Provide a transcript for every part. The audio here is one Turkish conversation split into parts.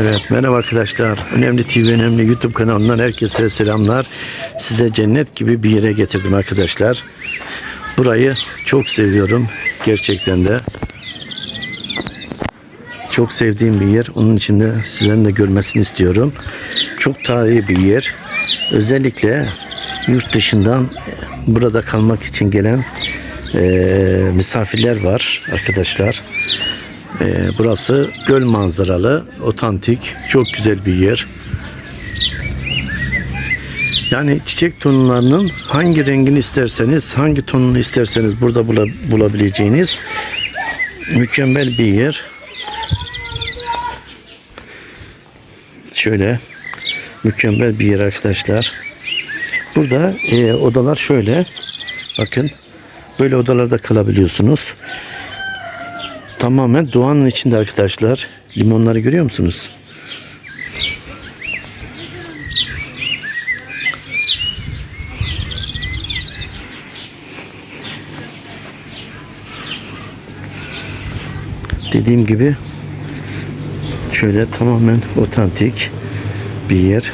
Evet merhaba arkadaşlar. Önemli TV Önemli YouTube kanalından herkese selamlar. Size cennet gibi bir yere getirdim arkadaşlar. Burayı çok seviyorum. Gerçekten de. Çok sevdiğim bir yer. Onun için de sizlerin de görmesini istiyorum. Çok tarihi bir yer. Özellikle yurt dışından burada kalmak için gelen eee, misafirler var arkadaşlar. Ee, burası göl manzaralı, otantik, çok güzel bir yer. Yani çiçek tonlarının hangi rengini isterseniz, hangi tonunu isterseniz burada bula- bulabileceğiniz mükemmel bir yer. Şöyle mükemmel bir yer arkadaşlar. Burada e, odalar şöyle. Bakın böyle odalarda kalabiliyorsunuz. Tamamen doğanın içinde arkadaşlar. Limonları görüyor musunuz? Dediğim gibi şöyle tamamen otantik bir yer.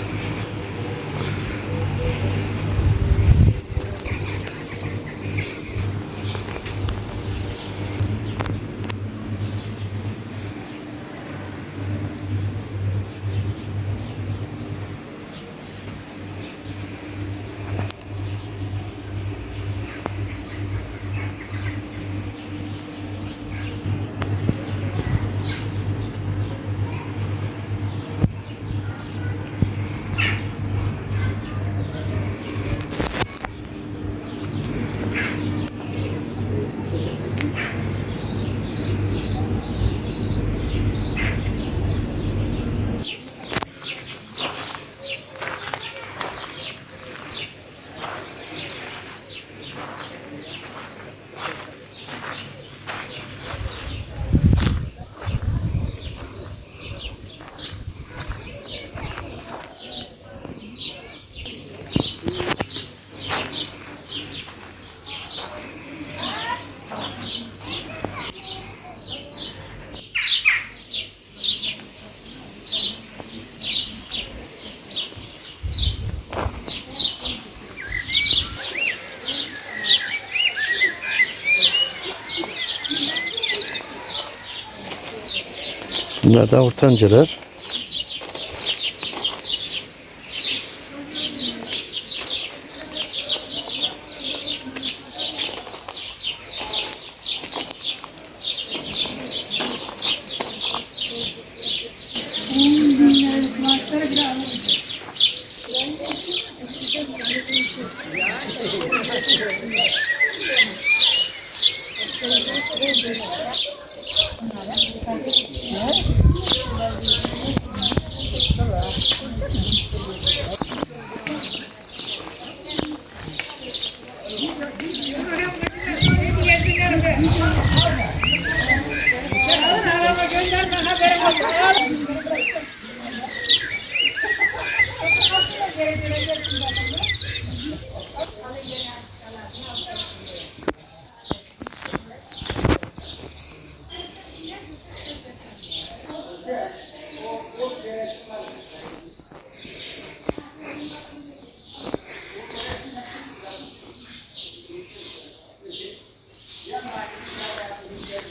Bunlar da ortancalar.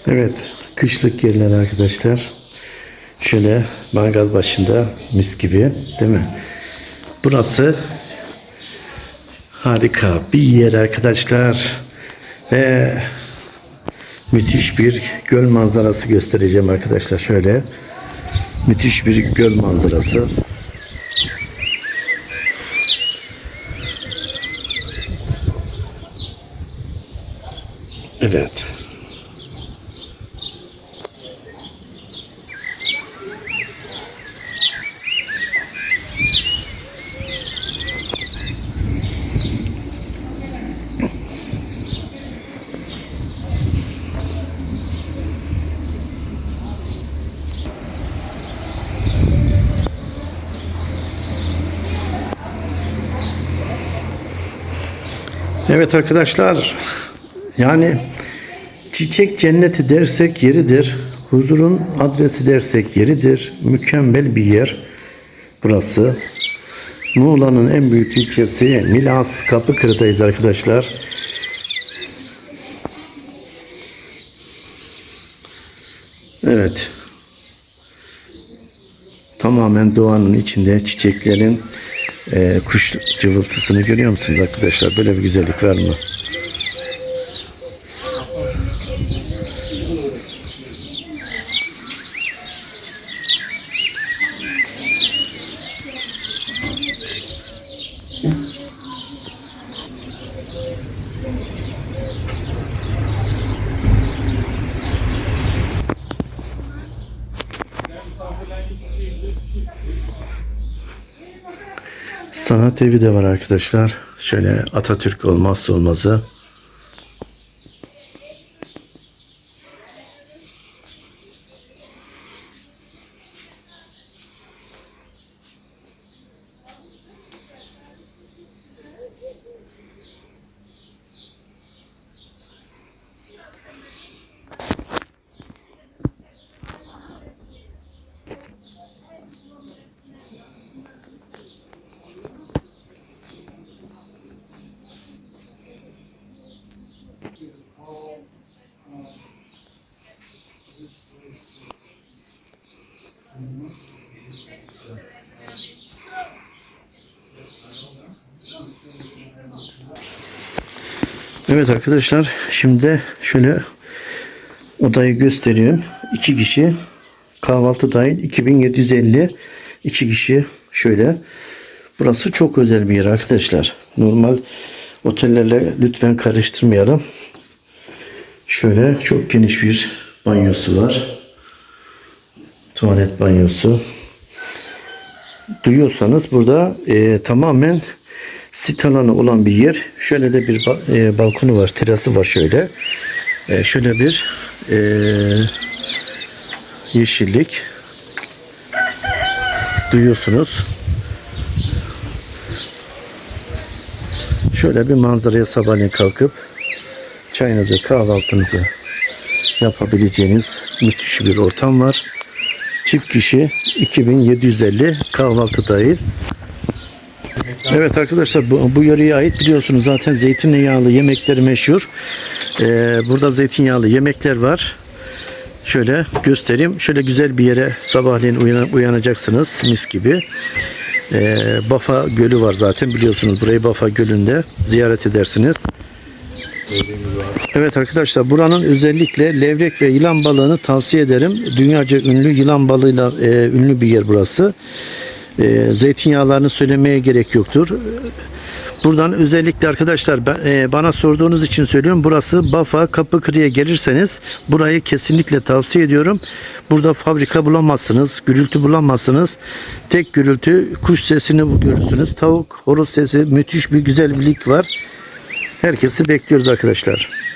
Evet, kışlık yerler arkadaşlar. Şöyle mangal başında mis gibi, değil mi? Burası harika bir yer arkadaşlar. Ve müthiş bir göl manzarası göstereceğim arkadaşlar şöyle. Müthiş bir göl manzarası. Evet. Evet arkadaşlar yani çiçek cenneti dersek yeridir. Huzurun adresi dersek yeridir. Mükemmel bir yer burası. Muğla'nın en büyük ilçesi Milas Kapıkırı'dayız arkadaşlar. Evet. Tamamen doğanın içinde çiçeklerin e, kuş cıvıltısını görüyor musunuz arkadaşlar? Böyle bir güzellik var mı? Sanat evi de var arkadaşlar. Şöyle Atatürk olmazsa olmazı. Evet arkadaşlar şimdi şöyle odayı gösteriyorum. İki kişi kahvaltı dahil 2750 iki kişi şöyle. Burası çok özel bir yer arkadaşlar. Normal otellerle lütfen karıştırmayalım. Şöyle çok geniş bir banyosu var. Tuvalet banyosu. Duyuyorsanız burada e, tamamen sit alanı olan bir yer. Şöyle de bir e, balkonu var, terası var şöyle. E, şöyle bir e, yeşillik. Duyuyorsunuz. Şöyle bir manzaraya sabahleyin kalkıp çayınızı, kahvaltınızı yapabileceğiniz müthiş bir ortam var. Çift kişi 2750 kahvaltı dahil. Evet arkadaşlar bu, bu yöreye ait biliyorsunuz zaten zeytinyağlı yemekleri meşhur. Ee, burada zeytinyağlı yemekler var. Şöyle göstereyim. Şöyle güzel bir yere sabahleyin uyan- uyanacaksınız mis gibi. Ee, Bafa Gölü var zaten biliyorsunuz. Burayı Bafa Gölü'nde ziyaret edersiniz. Evet arkadaşlar buranın özellikle levrek ve yılan balığını tavsiye ederim. Dünyaca ünlü yılan balığıyla e, ünlü bir yer burası. E, zeytinyağlarını söylemeye gerek yoktur. Buradan özellikle arkadaşlar ben- e, bana sorduğunuz için söylüyorum. Burası Bafa Kapıkırı'ya gelirseniz burayı kesinlikle tavsiye ediyorum. Burada fabrika bulamazsınız, gürültü bulamazsınız. Tek gürültü kuş sesini görürsünüz. Tavuk, horoz sesi müthiş bir güzellik var. Herkesi bekliyoruz arkadaşlar.